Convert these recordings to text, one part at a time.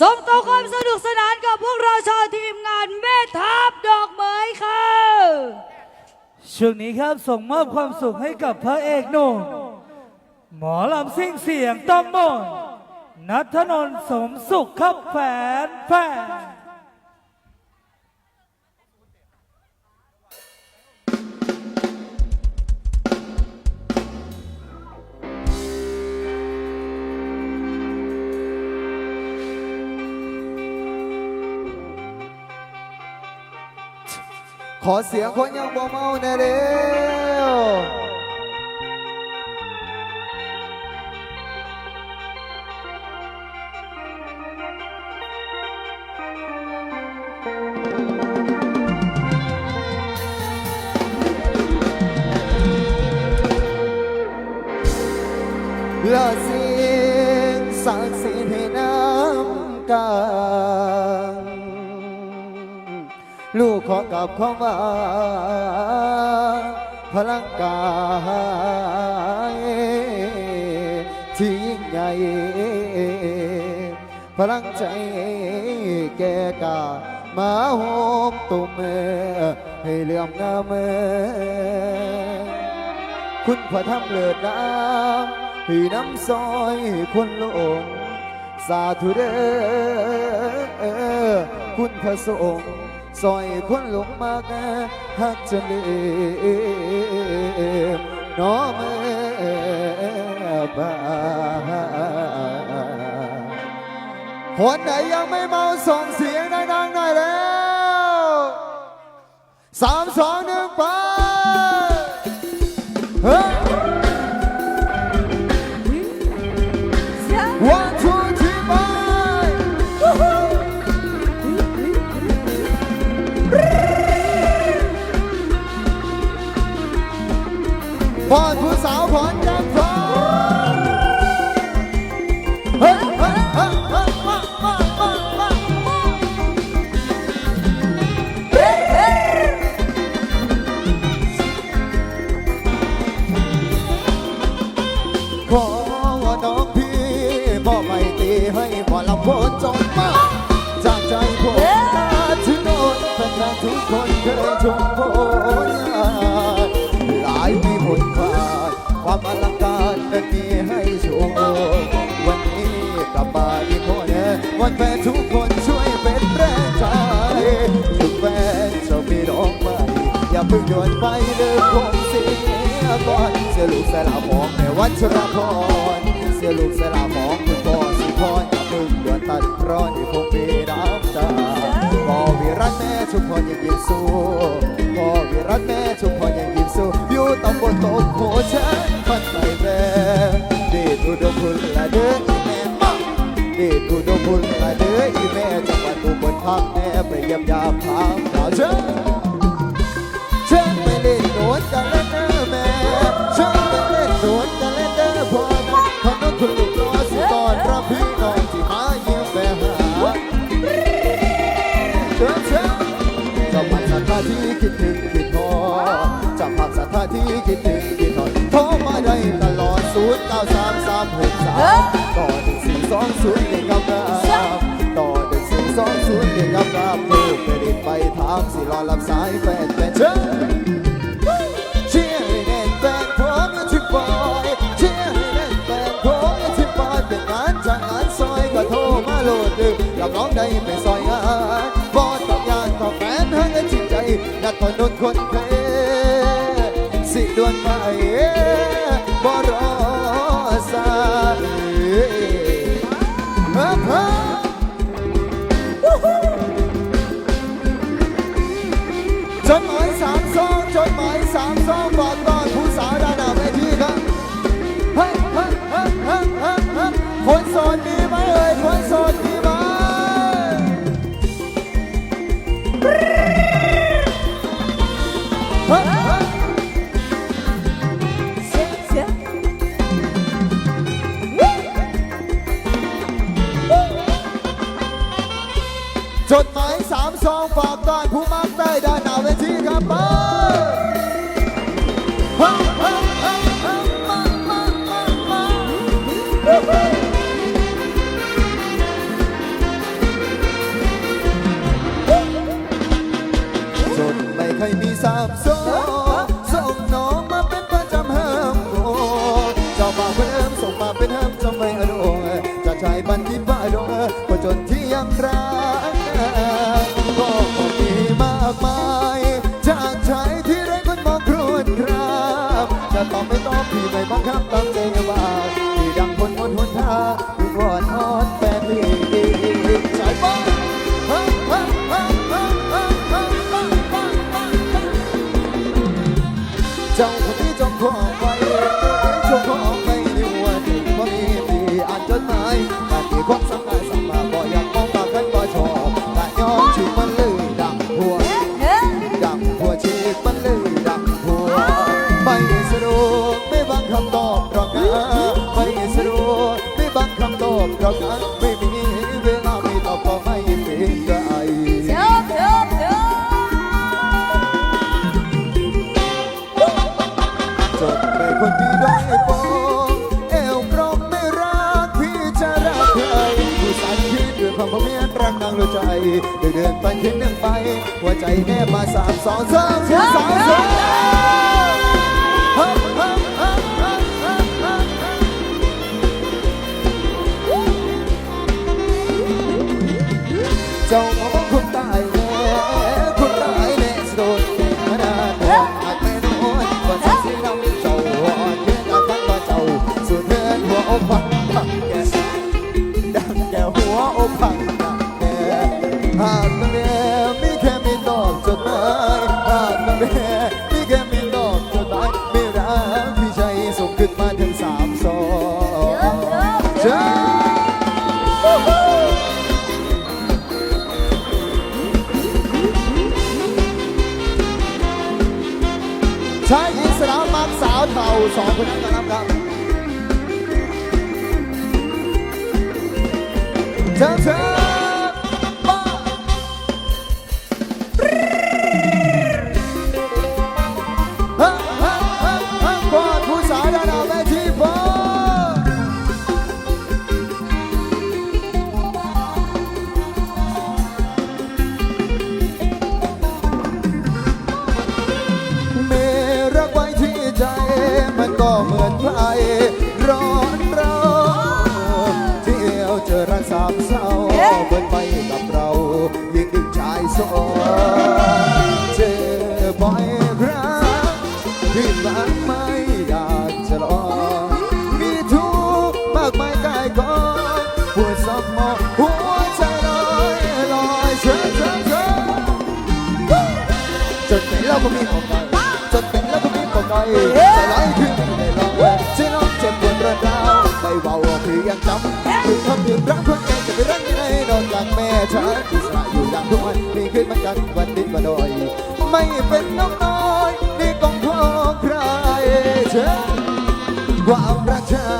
ส่งต่อความสนุกสนานกับพวกเราชาวทีมงานแม่ทัพดอกเหมยค่ะช่วงนี้ครับส่งมอบความสุขให้กับพระเอกหนุ่มหมอลำซิ่งเสียงต้องมนนัทนนท์สมสุขครับแฟนแฟน ขอเสียงคนยังบ่เมาแน่เร็วละเสียงสักดิ์สิทธิ์ให้น้ำกลาง ลูกขอกับเข้ามาพลังกายที่ยิ่งใหญ่พลังใจแก่กามาโฮมตุมให้เลื่อมงามคุณพระทำเลิศน้ำให้น้ำซอยคนลงสาธุเด้อคุณพระสงฆ์ ซอยคนหลงมากฮักจะลืมน้อมเอบาคนไหนยังไม่เมาส่งเสียงดังๆหน่อยแล้วสามสองหนึ่งไป ทุกคนเคยชมผลงานหลายมีผลควายความอลังการนั้นมีให้ชม วันนี้กลับมาอีกคนวันแฟนทุกคนช่วยเป็นแรงใจทุกแฟนจะมีดอกไม้อย่าเพิ่งโยนไปเลิกคงเสียก่อนเสียลูกเสียหลานของแม่วัชรพรเสียลูกเสียหลานของคุณพ่อสิพรอย่าเพิ่งโยนตัดร้อนที่คงมีน้ำตา พ่อวิรัตแม่ชุมพรยังยิ้มสู้พ่อวิรัตแม่ชุมพรยังยิ้มสู้อยู่ตำบลตกโคชันมันไปแม่เคิดถึงคิดทอจะพักสถานที่คิดถึงคิดทอโทรมาได้ตลอดศูนย์เก้าสามสามหกสามต่อหนึ่งสี่สองศูนย์เด็กกำลังต่อหนึ่งสี่สองศูนย์เด็กกำลังเพื่อไปดินไปทางสิรอรับสายแฟนแฟนเชิญเชียร์ในัดถนนคนเคยสิดวนไปบ่รอสายเฮ้อจดหมายสามซองจดหมายสามซองบอกตอนผู้สาวด้านหน้าเวทีครับเฮ้ยเฮ้ยเฮ้ยเฮ้ยเฮ้ยเฮ้ยคนโสดมี หมายสามสองฝากตอนผู้มากได้ด้านหน้าเวทีครับไป ครับตามใจนะบ้า เมียนรักนางรู้ใจเดินเดินไปคิดหนึ่งไป หัวใจแนบมาสามสองสามสามสามสองเจ้าของคนตายแน่คนตายแน่สะดุดแค่นาดอาจไม่นอนว่าสักสิ่งเราเจ้าอ่อนเพื่อนอาการว่าเจ้าสุดเพื่อนหัวอกพังดังแก่หัวอกพัง หากมันแน่มีแค่มีดอกจดหมายหากมันแน่มีแค่มีดอกจดหมายไม่รักพี่ใจส่งขึ้นมาถึงสามสองเจ้าชายอิสลามมักสาวเทาสองคนนั้นกันนะครับเชิญเชิญ หัวใจลอยลอยเชิญเชิญเชิญจนเป็นแล้วก็มีของไก่จนเป็นแล้วก็มีของไก่ใจร้ายขึ้นในลองใจน้องเจ็บปวดระดาวไม่เบาคือยังจำคือคำยืนรักคนแก่จะไปรักยังไงนอกจากแม่ฉันที่สละอยู่อย่างทุกวันมีขึ้นมากันวันดินมาดอย ไม่เป็นน้องน้อยนี่กองขอใครเชิญความรักฉัน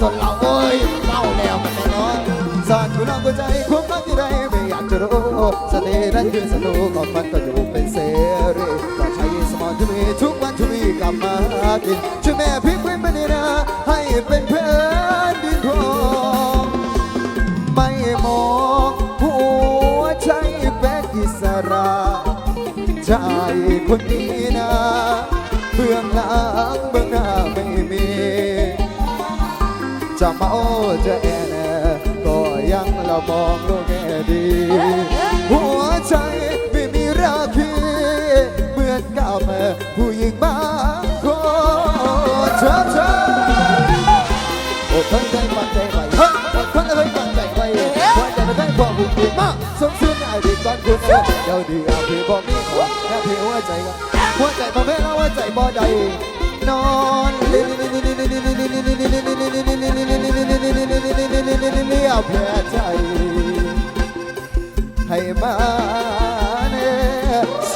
เราก็ไปรักสนเราโอ้ยเมาแล้วมันแน่นอนสอนกูน้องกูใจความรักที่ใดไม่อยากจะรู้เสตินั้นคือสนุกก่อนมันก็อยู่เป็นเสรีก็ใช้สมองที่มีทุกวันที่มีกลับมากินช่วยแม่พลิกพื้นไปนี่นะให้เป็นเพื่อนดินทองไม่มองหัวใจเป็นอิสระใจคนนี้ จะเมาจะแอนก็ยังเรามองโลกแง่ดี หัวใจไม่มีราคีเหมือนกับผู้หญิงบางคนเชิญเชิญอดทนใจฟังใจไว้เฮ้ยอดทนใจฟังใจไว้หัวใจไม่ได้พอบุญดีมากสมชื่นไอ้ดีก่อนคุณเดี๋ยวดีเอาพี่บอกมีขอแค่พี่หัวใจกันหัวใจพอแม่เราหัวใจบ่ได้ นอนเลียเพื่อใจ ให้มาเนเส